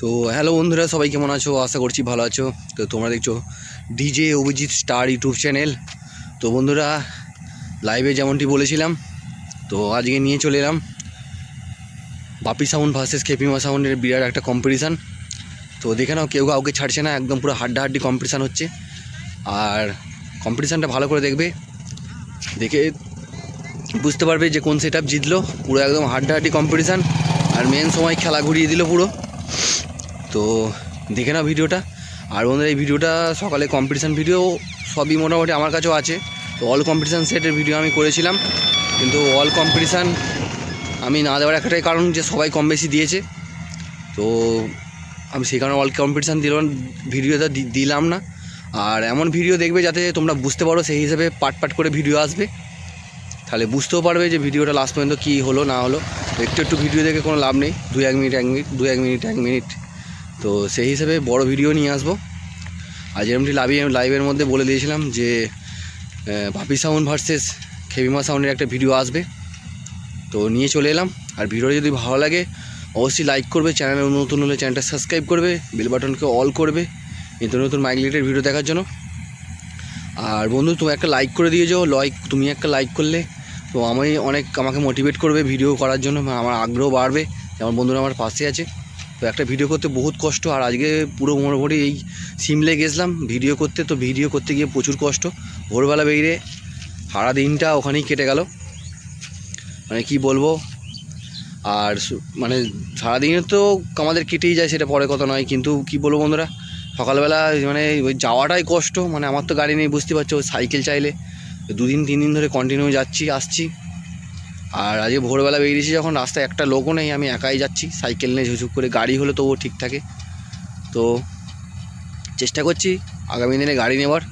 তো হ্যালো বন্ধুরা, সবাই কেমন আছো? আশা করছি ভালো আছো। তো তোমরা দেখছ DJ Abhijit star YouTube channel. তো বন্ধুরা লাইভে যেমনটি বলেছিলাম, তো আজকে নিয়ে চলে এলাম বাপি সাউন্ড ভার্সেস কেপিমা সাউন্ডের বিরাট একটা কম্পিটিশান তো দেখে নাও, কেউ কাউকে ছাড়ছে না, একদম পুরো হাড্ডাহাড্ডি কম্পিটিশান হচ্ছে। আর কম্পিটিশানটা ভালো করে দেখবে, দেখে বুঝতে পারবে যে কোন সেট জিতলো। পুরো একদম হাড্ডাহাড্ডি কম্পিটিশান আর মেন সময় খেলা ঘুরিয়ে দিল পুরো। তো দেখে নাও ভিডিওটা। আর বন্ধুরা, এই ভিডিওটা সকালে কম্পিটিশান ভিডিও সবই মোটামুটি আমার কাছেও আছে। তো অল কম্পিটিশান সেটের ভিডিও আমি করেছিলাম। কিন্তু অল কম্পিটিশান আমি না দেওয়ার একটাই কারণ যে সবাই কম বেশি দিয়েছে। তো আমি সেই কারণে অল কম্পিটিশান দিলাম ভিডিওটা দিলাম না। আর এমন ভিডিও দেখবে যাতে তোমরা বুঝতে পারো সেই হিসেবে পাট পাট করে ভিডিও আসবে। তাহলে বুঝতেও পারবে যে ভিডিওটা লাস্ট পর্যন্ত কী হলো, না হলো। একটু একটু ভিডিও দেখে কোনো লাভ নেই। দু এক মিনিট এক মিনিট, দু এক মিনিট এক মিনিট। তো সেই হিসেবে বড় ভিডিও নিয়ে আসব। আর যেরকমটি লাইভে লাইভের মধ্যে বলে দিয়েছিলাম যে ভাপি সাউন্ড ভার্সেস খেবিমা সাউন্ডের একটা ভিডিও আসবে। তো নিয়ে চলে এলাম। আর ভিডিওটা যদি ভালো লাগে, অবশ্যই লাইক করবে, চ্যানেলে নতুন হলে চ্যানেলটা সাবস্ক্রাইব করবে, বেল বাটনকে অল করবে, নিত্য নতুন মাইক ভিডিও দেখার জন্য। আর বন্ধু, তুমি একটা লাইক করে দিয়ে যাও। লাইক তুমি একটা লাইক করলে তো আমি অনেক আমাকে মোটিভেট করবে ভিডিও করার জন্য বা আমার আগ্রহ বাড়বে। যেমন বন্ধুরা আমার পাশে আছে। তো একটা ভিডিও করতে বহুত কষ্ট, আর আজকে পুরো মোটামুটি এই সিমলে গেছিলাম ভিডিও করতে, তো ভিডিও করতে গিয়ে প্রচুর কষ্ট। ভোরবেলা বেরিয়ে সারা দিনটা ওখানেই কেটে গেল। মানে কি বলব? আর মানে সারাদিনে তো আমাদের কেটেই যায়, সেটা পরে কথা নয়, কিন্তু কি বলব বন্ধুরা? সকালবেলা মানে ওই যাওয়াটাই কষ্ট মানে আমার তো গাড়ি নেই, বুঝতে পারছ, সাইকেল চাইলে। দুদিন তিন দিন ধরে কন্টিনিউ যাচ্ছি, আসছি। আর আজকে ভোরবেলা বেরিয়েছি যখন, রাস্তায় একটা লোকও নেই, আমি একাই যাচ্ছি, সাইকেল নিয়ে ঝুঝুক করে গাড়ি হলে তবুও ঠিক থাকে। তো চেষ্টা করছি আগামী দিনে গাড়ি নেওয়ার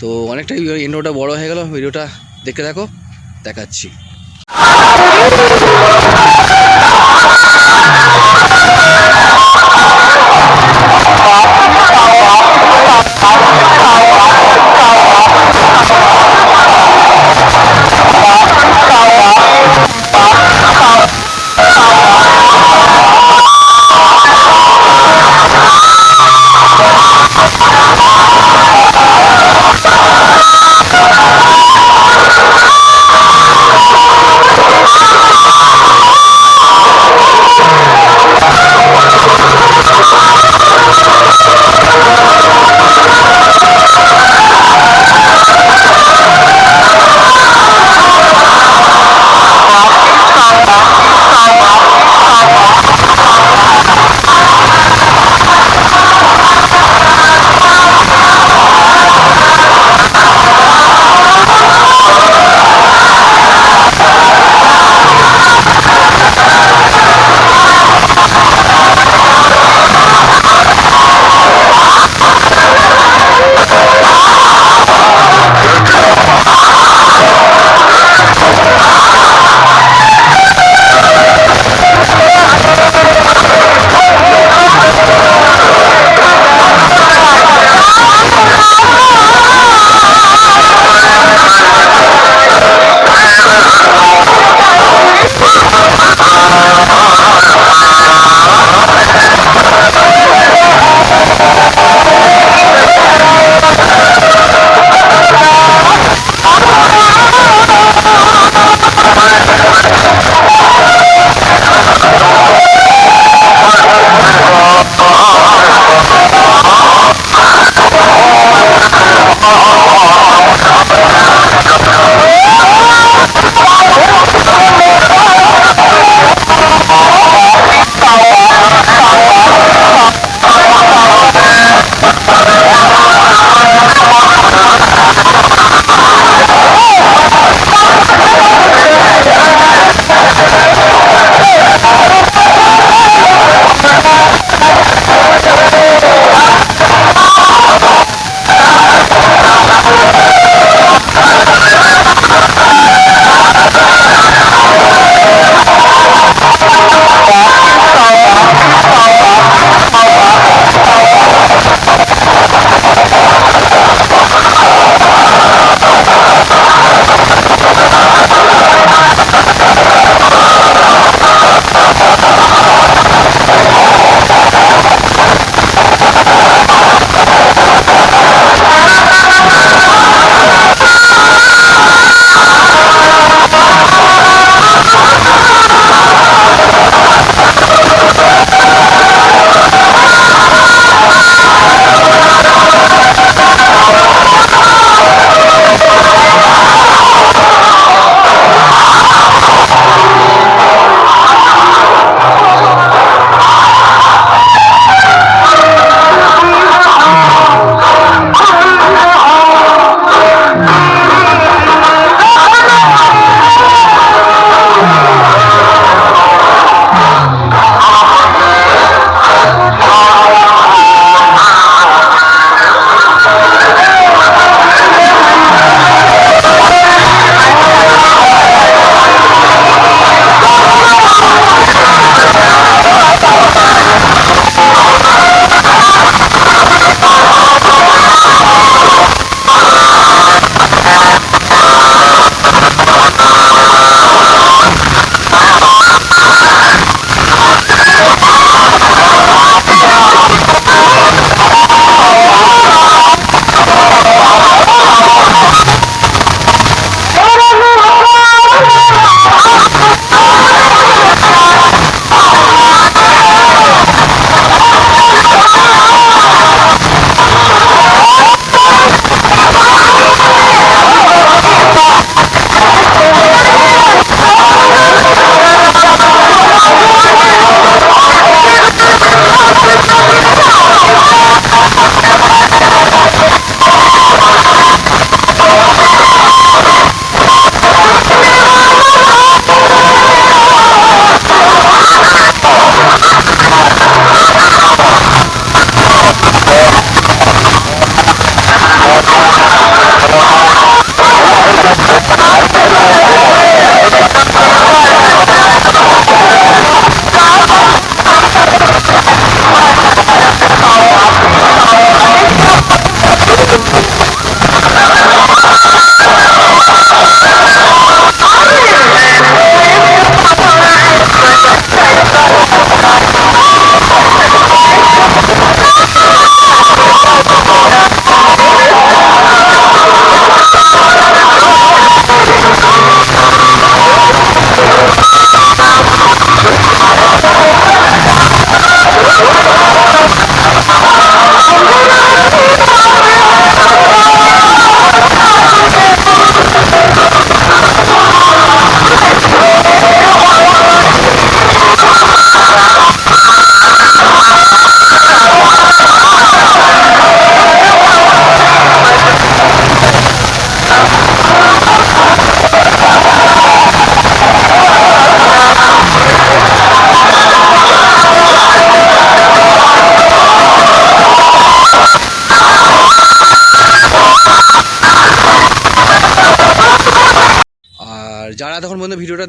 তো অনেকটাই ইন্ডোটা বড় হয়ে গেল, ভিডিওটা দেখে থাকো, দেখাচ্ছি।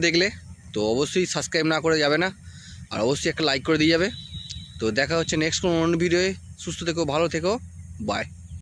দেখলে, তো অবশ্যই সাবস্ক্রাইব না করে যাবে না, আর অবশ্যই একটা লাইক করে দিয়ে যাবে। তো দেখা হচ্ছে নেক্সট কোনো অন্য ভিডিওয়ে সুস্থ থেকো, ভালো থেকো বাই